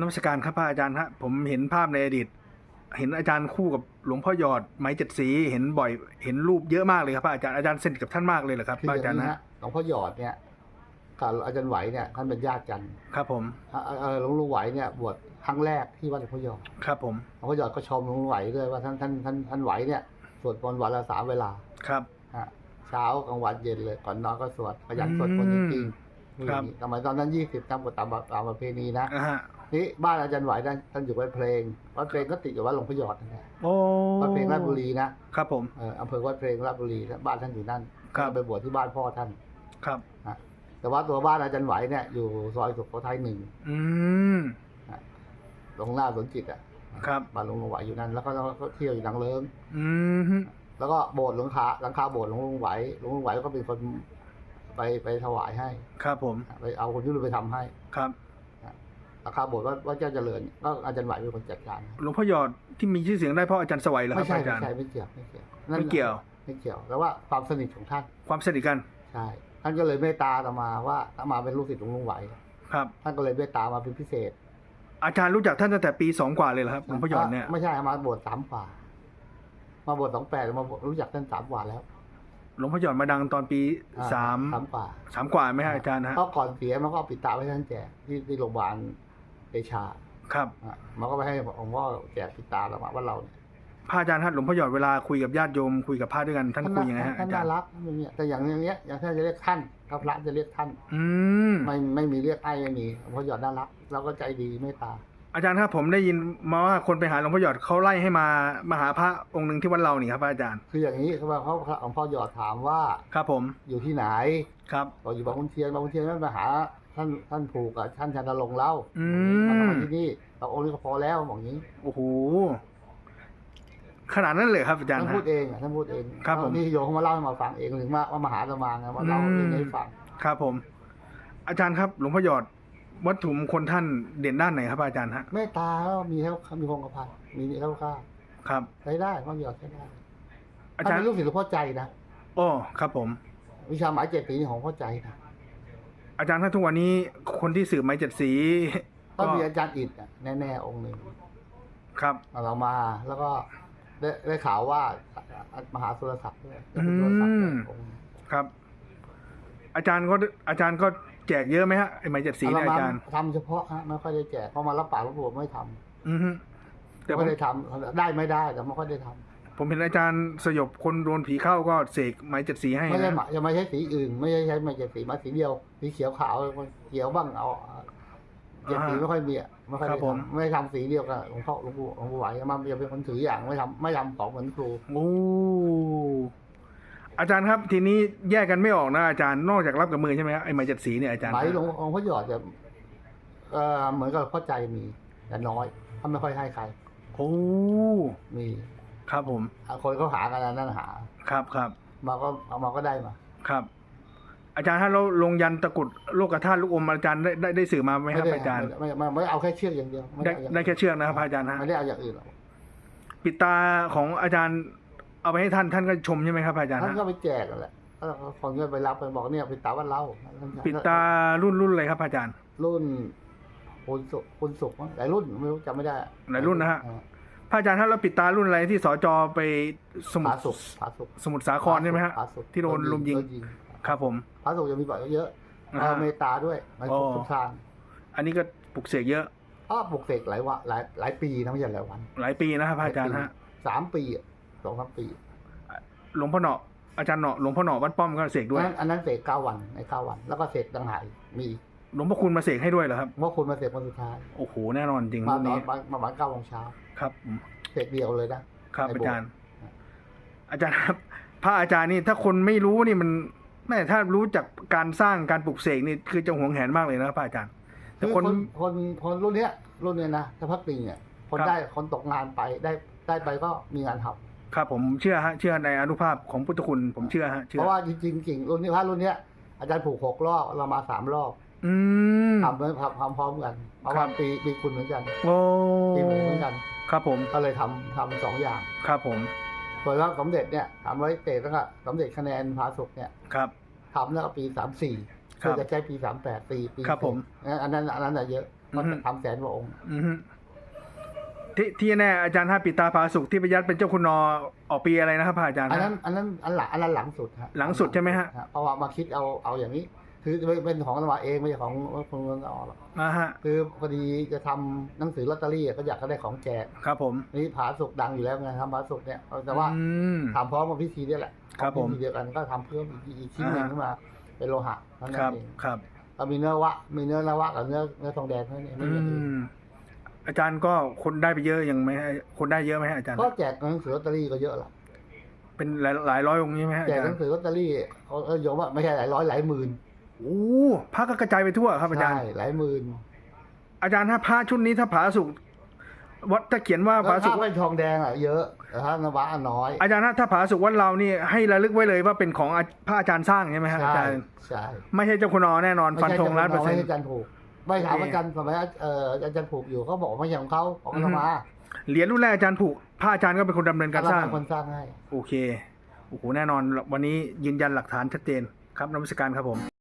นมัสการครับพระอาจารย์ฮะผมเห็นภาพในอดีต เห็นอาจารย์คู่กับหลวงพ่อหยอดไม้เจ็ดสีเห็นบ่อย เห็นรูปเยอะมากเลยครับพระอาจารย์อาจารย์สนิทกับท่านมากเลยเหรอครับคือพระออาจาย่ารงย์นี้ฮะฮะหลวงพ่อหยอดเนี่ยกับอาจารย์ไหวเนี่ยท่านเป็นญาติกันครับผมอะเอ่อหลวงลุงไหวเนี่ยบวชครั้งแรกที่วัดหลวงพ่อหยอดครับผมหลวงพ่อหยอดก็ชมหลวงลุงไหวด้วยว่าท่านท่านท่านท่านไหวเนี่ยสวดมนต์วันละสามเวลาครับฮะเช้ากลางวันเย็นเลยก่อนนอนก็สวดขยันสวดมนต์จริงๆมีครับสมัยตอนนั้นยี่สิบตามกฎตามตามประเพณีนะอ่าฮะ นี่บ้านอาจารย์ไหวท่านท่านอยู่วัดเพลง วัดเพลงก็ติดอยู่วัดหลวงพ่อหยอดนั่นแหละโอ้วัดเพลงราชบุรีนะครับผมเอออำเภอวัดเพลงราชบุรีบ้านท่านอยู่นั่นครับไปบวชที่บ้านพ่อท่าน ครับแต่ว่าตัวบ้านอาจารย์ไหวเนี่ยอยู่ซอยสุโขทัยหนึ่งอืมตรงหน้าสวนจิตอะครับบ้านหลวงลุงไหวอยู่นั่นแล้วก็ก็เที่ยวอยู่นางเลิงอืมฮึแล้วก็โบสถ์หลังคาหลังคาโบสถ์หลวงลุงไหวหลวงลุงไหวก็เป็นคนไปไปถวายให้ ครับผม ไปเอาคนที่รู้ไปทำให้ ครับ หลังคาโบสถ์ว่าว่าเจ้าเจริญก็อาจารย์ไหวเป็นคนจัดการหลวงพ่อหยอดที่มีชื่อเสียงได้เพราะอาจารย์สวัยเหรอคไม่รับใช่อาจารย์ไม่ใช่ไม่เกี่ยวไม่เกี่ยวนั่นไม่เกี่ยว ไม่เกี่ยวแต่ว่าความสนิทของท่านความสนิทกันใช่ท่านก็เลยเมตตาอาตมาว่าอาตมาเป็นลูกศิษย์หลวงลุงไหวครับ ท่านก็เลยเมตตามาเป็นพิเศษอาจารย์รู้จักท่านตั้งแต่ปีสองกว่าเลยเหรอครับหลวงพ่อหยอดเนี่ยไม่ใช่มาบวชสามกว่า มาบวชสองแปดมาบวชรู้จักท่านสามกว่าแล้วหลวงพ่อหยอดมาดังตอนปีอ่สามสามกว่า สามกว่าไหมฮะอาจารย์ฮะ เพราะก่อนเสียมันก็เอาปิดตาไว้ให้ท่านแจกที่ที่โรงพยาบาล เดชาครับอะมันก็ไปให้หลวงพ่อแจกปิดตาเรามาว่าเราเนี่ยพระอาจารย์ฮะหลวงพ่อหยอดเวลาคุยกับญาติโยมคุยกับพระด้วยกันท่านคุยยังไงฮะท่าอานจาน่ารย์รักอย่างเงี้ยแต่อย่างอย่างเงี้ยอย่างท่านจะเรียกท่านถ้าพระจะเรียกท่าน อืม ไม่ไม่มีเรียกไอ้ไม่มีหลวงพ่อหยอดน่ารักแล้วก็ใจดีเมตตา อาจารย์ครับผมได้ยินมาว่าคนไปหาหลวงพ่อหยอดเขาไล่ให้มามาหาพระองค์หนึ่งที่วัดเรานี่ครับพระอาจารย์คืออย่างนี้เขาบอกเขาหลวงพ่อหยอดถามว่าครับผมอยู่ที่ไหนครับ บอกอยู่บางขุนเทียนบางขุนเทียนไม่มาหา ท่านท่านผูกกับท่านชันตรงค์เล่าอืมมาทำไมที่นี่เราองค์นี้ก็พอแล้วบอกอย่างนี้โอ้โหขนาดนั้นเลยครับอาจารย์ท่านฮะพูดเองอะท่านพูดเองครับผมนี่โยมเขามาเล่าให้มาฟังเองถึงมาว่ามาหาอาตมาไงว่าเล่าอืมเรื่องนี้ให้ฟังครับผม อาจารย์ครับ หลวงพ่อหยอดวัตถุมงคลท่านเด่นด้านไหนครับอาจารย์ฮะเมตตาแล้วมีเท่ามีคงกระพันมีเท่าข้าครับ ใช้ได้ความหยอดใช้ได้อาท่าจารนย์เป็นลูกศิษย์หลวงพ่อใจนะโอ้ครับผม วิชาหมายเจ็ดสีนี่ของพ่อใจนะ อาจารย์ถ้าทุกวันนี้คนที่สืบไม้เจ็ดสีก็มีอาจารย์อิดอะแน่ๆองค์หนึ่งครับเอาเรามาแล้วก็ได้ได้ข่าวว่ามหาสุรศักดิ์ด้วยอืมสุรศักดิ์ด้วยองค์หนึ่งครับ อาจารย์ก็อาจารย์ก็แจกเยอะไหมฮะไอ้ไม้เจ็ดสีเนี่ยอาจารย์ทำเฉพาะฮะไม่ค่อยได้แจกเพราะมารับปากหลวงปู่ไม่ทอือฮึำแต่ผมไม่ได้ทำได้ไม่ได้แต่ไม่ค่อยได้ทำ ผมเห็นอาจารย์สยบคนโดนผีเข้าก็เสกไม้เจ็ดสีให้ไม่ใช่นะหมาจะไม่ใช่สีอื่น ไม่ใช่ใช้ไม่ใช่สีมาสีเดียวสีเขียวขาวเขียวบ้างเอาเจ็ดสีไม่ค่อยมีอะไม่ค่อยได้ทำไม่ได้ทำสีเดียวกันหลวงพ่อหลวงปู่หลวงปู่ไหวมาจะเป็นคนถืออย่างไม่ทำไม่ทำของเหมือนครูโอ้อาจารย์ครับทีนี้แยกกันไม่ออกนะอาจารย์นอกจากรับกับมือใช่ไหมฮะไอ้ไม้เจ็ดสีเนี่ยอาจารย์ไหมหลวงหลวงพ่อหยอดจะเอ่อเหมือนกับพ่อใจมีแต่น้อยเขาไม่ค่อยให้ใครโอ้มี ครับผมคนเขาหากันอันนั่นหา ครับครับมาก็เอามาก็ได้มา ครับ อาจารย์ถ้าเราลงยันตะกรุดโลกธาตุลูกอมอาจารย์ได้ได้ได้สื่อมาไหมครับได้อาจารย์ไม่ไม่ไม่ไม่เอาแค่เชือกอย่างเดียวไม่ได้เอาอย่างได้แค่เชือกนะครับอาจารย์ฮะไม่ได้เอาอย่างอื่นหรอกปิดตาของอาจารย์เอาไปให้ท่านท่านก็ชมใช่ไหมครับอาจารย์ท่านฮะก็ไปแจกกันแหละแล้วคนก็ไปรับไปบอกเนี่ยปิดตาวันเล่าปิดตารุ่นรุ่นอะไรครับอาจารย์ รุ่นคุณสุคุณสุกมั้งหลายรุ่นไม่รู้จำไม่ได้หลายรุ่นนะฮะอ่าพ ระอาจารย์ถ้าเราปิดตารุ่นอะไรที่สจไปสมุทผารสุกผาสุกสมุทรสาครใช่ไหมฮะผาสุกที่โดนลุมยิงโดนครับผมผาสุกจะมีบ่อยเยอะอ่าเอาเมตตาด้วยมันอ๋อทุกทางอันนี้ก็ปลุกเสกเยอะอ้อปลุกเสกหลายวันหลายหลายปีนะไม่ใช่หลายวันหลายปีนะครับพระอาจารย์ฮะสามปีอะสองสามปีหลวงพ่อเหนาะอาจารย์เหนาะหลวงพ่อเหนาะวัดป้อมก็เสกด้วย อันนั้นอันนั้นเสกเก้าวันในเก้าวัน แล้วก็เสกต่างหากมีอีก หลวงพ่อคุณมาเสกให้ด้วยเหรอครับ เมื่อคุณมาเสกวันสุดท้ายโอ้โหแน่นอนจริงมารุ่นตอนนี้ประมาณประมาณเก้าโมงเช้าครับผมเสกเดียวเลยนะครับในอาโบสถ์จารย์ อาจารย์ครับพระอาจารย์นี่ถ้าคนไม่รู้นี่มันแม่ถ้ารู้จักการสร้างการปลุกเสกนี่คือจะหวงแหนมากเลยนะครับพระอาจารย์ แต่คือคนคนคนคนรุ่นเนี้ย รุ่นเนี้ยนะถ้าพักปิงเนี่ย คนครับ ได้คนตกงานไปได้ได้ไปก็มีงานทำครับผมเชื่อฮะเชื่อในอนุภาพของพุทธคุณผมเชื่อฮะเชื่เพอราะว่าจริงๆจริงรุ่นนี้พระรุ่นเนี้ยอาจารย์ผูกหกรอบเรามาสามรอบ อืม ทำเหมือนทำทำพร้อมกัน เพราะครัว่าบปีปีคุณเหมือนกันโอ้ปีหมูเหมือนกัน ครับผม ก็เลยทำทำสองอย่างครับผม ส่วนว่าสมเด็จเนี่ยทำไว้เตะแล้วก็สมเด็จคะแนนพาสุกเนี่ยครับ ทำแล้วก็ปีสามสี่ครับเพื่อจะใช้ปีสามแปดปีปีครับผมเสร็จอันนั้นอันนั้นอะเยอะอก็อือฮึ ทำแสนกว่าองค์อือฮึที่ที่แน่อาจารย์ท่าปิดตาผาสุกที่ประยัดเป็นเจ้าคุณนอออกปีอะไรนะครับพระอาจารย์อันนั้นอันนั้นอันหลังอันนั้นหลังสุดฮะหลังสุดใช่ไหมฮะเพราะว่ามาคิดเอาเอาอย่างนี้ คือเป็นของธรรมาเองไม่ใช่ของคนเมืองออกหรอกอ่าฮะคือพอดีจะทำหนังสือลอตเตอรี่อะก็อยากจะได้ของแจกครับ ผมนี่ผาสุกดังอยู่แล้วไงทำผาสุกเนี่ยแต่ว่าอืมทำพร้อมกับพิธีนี่แหละครับผมพิธีเดียวกันก็ทำเพิ่มอีกอีกชิ้นหนึ่งอ่าฮะขึ้นมา เป็นโลหะเท่านั้คนรับเองครับก็มีเนื้อวะ มีเนื้อนวะกับเนื้อเนื้อทองแดงเท่านั้นเองไม่อืมีอย่างอื่นมอาจารย์ก็คนได้ไปเยอะยังไหมฮะคนได้เยอะไหมฮะอาจารย์ก็แจกหนังสือลอตเตอรี่ก็เยอะละเป็นหลายหลายร้อยองค์ใช่ไหมฮะอาแจกจารหนัย์งสือลอตเตอรี่เขาเออโยมว่าไม่ใช่หลายร้อยหลายหมื่น โอ้พระก็กระจายไปทั่วครับอาจารใช่ย์หลายหมื่นอาจารย์ถ้าพระชุดนี้ถ้าผาสุกวัดถ้าเขียนว่าแล้วผาสุถ้ากเป็นทองแดงอะเยอะแต่ถ้านวะอะน้อย อาจารย์ถ้าถ้าผาสุกวัดเรานี่ให้ระลึกไว้เลยว่าเป็นของอาพระอาจารย์สร้างใช่ไหมฮะอาใช่จารย์ใช่ไม่ใช่เจ้าคุณนอแน่นอนฟันธงล้านเปอร์เซ็นไม่ต์ใช่จันผูกไม่ถามโอเคอาจารย์สมัยเอ่ออาจารย์ผูกอยู่เขาบอกว่าไม่ใช่ของเขาของอือฮึธรรมาเหรียญรุ่นแรกอาจารย์ผูกพระอาจารย์ก็เป็นคนดำเนินการสร้างเป็นคนสร้างให้โอเคโอ้โหแน่นอนวันนี้ยืนยันหลักฐานชัดเจนครับนมัสการครับผม